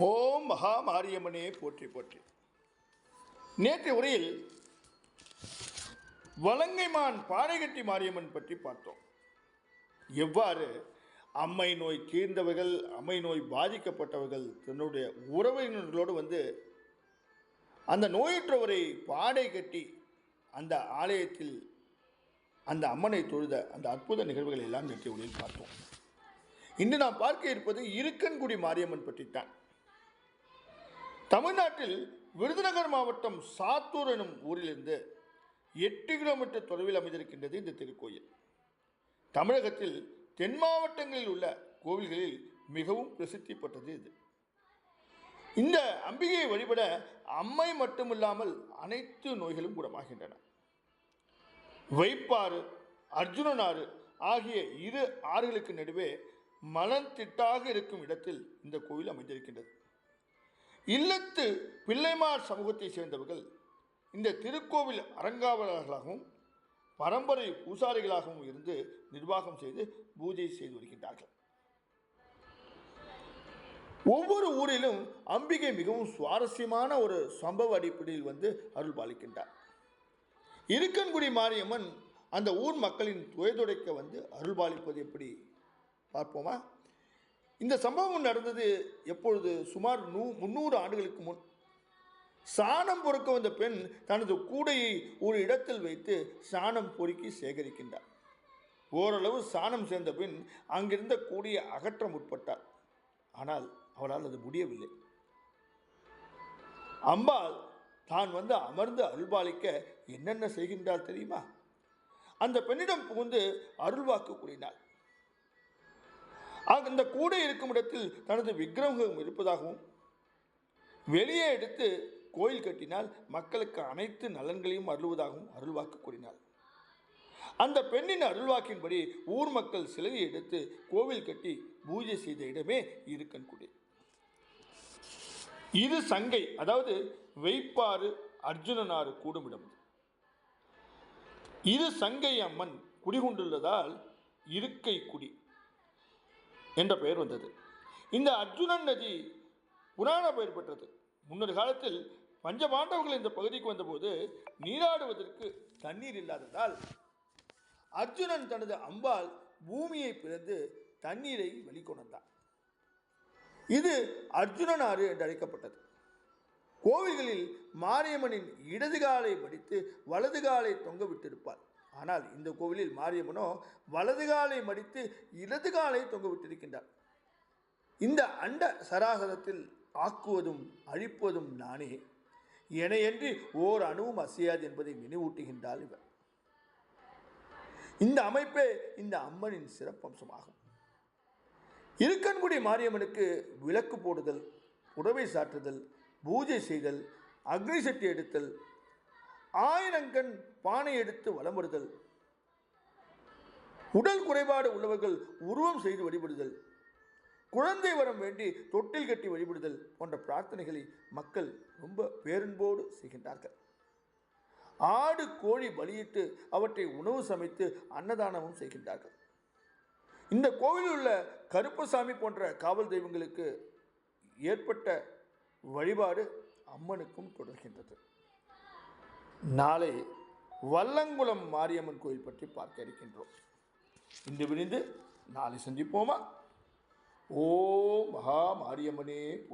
ஓம் மகா மாரியம்மனே போற்றி போற்றி. நேற்று உரையில் வலங்கைமான் பாறைகட்டி மாரியம்மன் பற்றி பார்த்தோம். எவ்வாறு அம்மை நோய் தீர்ந்தவர்கள் அம்மை நோய் பாதிக்கப்பட்டவர்கள் தன்னுடைய உறவினர்களோடு வந்து அந்த நோயுற்றவரை பாடை கட்டி அந்த ஆலயத்தில் அந்த அம்மனை தொழுத அந்த அற்புத நிகழ்வுகளை எல்லாம் நேற்று உரையில் பார்த்தோம். இன்று நாம் பார்க்க இருப்பது இருக்கன்குடி மாரியம்மன் பற்றித்தான். தமிழ்நாட்டில் விருதுநகர் மாவட்டம் சாத்தூர் எனும் ஊரிலிருந்து எட்டு கிலோமீட்டர் தொலைவில் அமைந்திருக்கின்றது இந்த திருக்கோயில். தமிழகத்தில் தென் மாவட்டங்களில் உள்ள கோவில்களில் மிகவும் பிரசித்தி பெற்றது இது. இந்த அம்பிகையை வழிபட அம்மை மட்டுமில்லாமல் அனைத்து நோய்களும் குணமாகின்றன. வைப்பாறு அர்ஜுனனாறு ஆகிய இரு ஆறுகளுக்கு நடுவே மலன் திட்டாக இருக்கும் இடத்தில் இந்த கோவில் அமைந்திருக்கின்றது. இல்லத்து பிள்ளைமார் சமூகத்தை சேர்ந்தவர்கள் இந்த திருக்கோவில் அறங்காவலர்களாகவும் பரம்பரை பூசாரிகளாகவும் இருந்து நிர்வாகம் செய்து பூஜை செய்து வருகின்றார்கள். ஒவ்வொரு ஊரிலும் அம்பிகை மிகவும் சுவாரஸ்யமான ஒரு சம்பவ அடிப்படையில் வந்து அருள் பாலிக்கின்றார். இருக்கன்குடி மாரியம்மன் அந்த ஊர் மக்களின் துயதுடைக்க வந்து அருள் பாலிப்பது எப்படி? பார்ப்போமா? இந்த சம்பவம் நடந்தது எப்பொழுது? சுமார் நூ முந்நூறு ஆண்டுகளுக்கு முன். சாணம் பொறுக்க வந்த பெண் தனது கூடையை ஒரு இடத்தில் வைத்து சாணம் பொறுக்கி சேகரிக்கின்றார். ஓரளவு சாணம் சேர்ந்த பின் அங்கிருந்த கூடையை அகற்ற முற்பட்டார் ஆனால் அவளால் அது முடியவில்லை. அம்பாள் தான் வந்து அமர்ந்து அருள்பாலிக்க என்னென்ன செய்கின்றாள் தெரியுமா? அந்த பெண்ணிடம் புகுந்து அருள்வாக்கு கூறினாள். ஆக இந்த கூடை இருக்கும் இடத்தில் தனது விக்கிரகம் இருப்பதாகவும் வெளியே எடுத்து கோயில் கட்டினால் மக்களுக்கு அனைத்து நலன்களையும் அருள்வதாகவும் அருள்வாக்கு கூறினாள். அந்த பெண்ணின் அருள்வாக்கின்படி ஊர் மக்கள் சிலையை எடுத்து கோவில் கட்டி பூஜை செய்த இடமே இருக்கன்குடி இது சங்கை அதாவது வெய்ப்பாறு அர்ஜுனனாறு கூடுமிடம். இரு இது சங்கை அம்மன் குடிகொண்டுள்ளதால் இருக்கை குடி. என்ற பெயர் வந்தது. இந்த அர்ஜுனன் நதி புராண பெயர் பெற்றது. முன்னொரு காலத்தில் பஞ்சபாண்டவர்கள் இந்த பகுதிக்கு வந்தபோது நீராடுவதற்கு தண்ணீர் இல்லாததால் அர்ஜுனன் தனது அம்பால் பூமியை பிறந்து தண்ணீரை வெளிக்கொணர்ந்தான். இது அர்ஜுனன் ஆறு என்று அழைக்கப்பட்டது. கோவில்களில் மாரியம்மனின் இடது காலை மடித்து வலது காலை தொங்க விட்டிருப்பார் ஆனால் இந்த கோவிலில் மாரியம்மனோ வலது காலை மடித்து இடது காலை தொங்கவிட்டிருக்கின்றார். இந்த அண்ட சராசரத்தில் ஆக்குவதும் அழிப்பதும் நானே. எனையன்றி ஓர் அணுவும் அசையாது என்பதை நினைவூட்டுகின்றாள் இவர். இந்த அமைப்பே இந்த அம்மனின் சிறப்பம்சமாகும். இருக்கன்குடி மாரியம்மனுக்கு விளக்கு போடுதல் புடவை சாற்றுதல் பூஜை செய்தல் அக்னி சட்டி எடுத்தல் ஆயிரங்கண் பானை எடுத்து வலம் வருதல் உடல் குறைபாடு உள்ளவர்கள் உருவம் செய்து வழிபடுதல். குழந்தை வரம் வேண்டி தொட்டில் கட்டி வழிபடுதல் போன்ற பிரார்த்தனைகளை மக்கள் ரொம்ப பேரன்போடு செய்கின்றார்கள். ஆடு கோழி பலியிட்டு அவற்றை உணவு சமைத்து அன்னதானமும் செய்கின்றார்கள். இந்த கோவிலில் உள்ள கருப்பசாமி போன்ற காவல் தெய்வங்களுக்கு ஏற்பட்ட வழிபாடு அம்மனுக்கும் தொடர்கின்றது. நாளை வல்லங்குளம் மாரியம்மன் கோயில் பற்றி பார்க்க இருக்கின்றோம். இன்று விரிந்து நாளை சந்திப்போமா? ஓ மகா மாரியம்மனே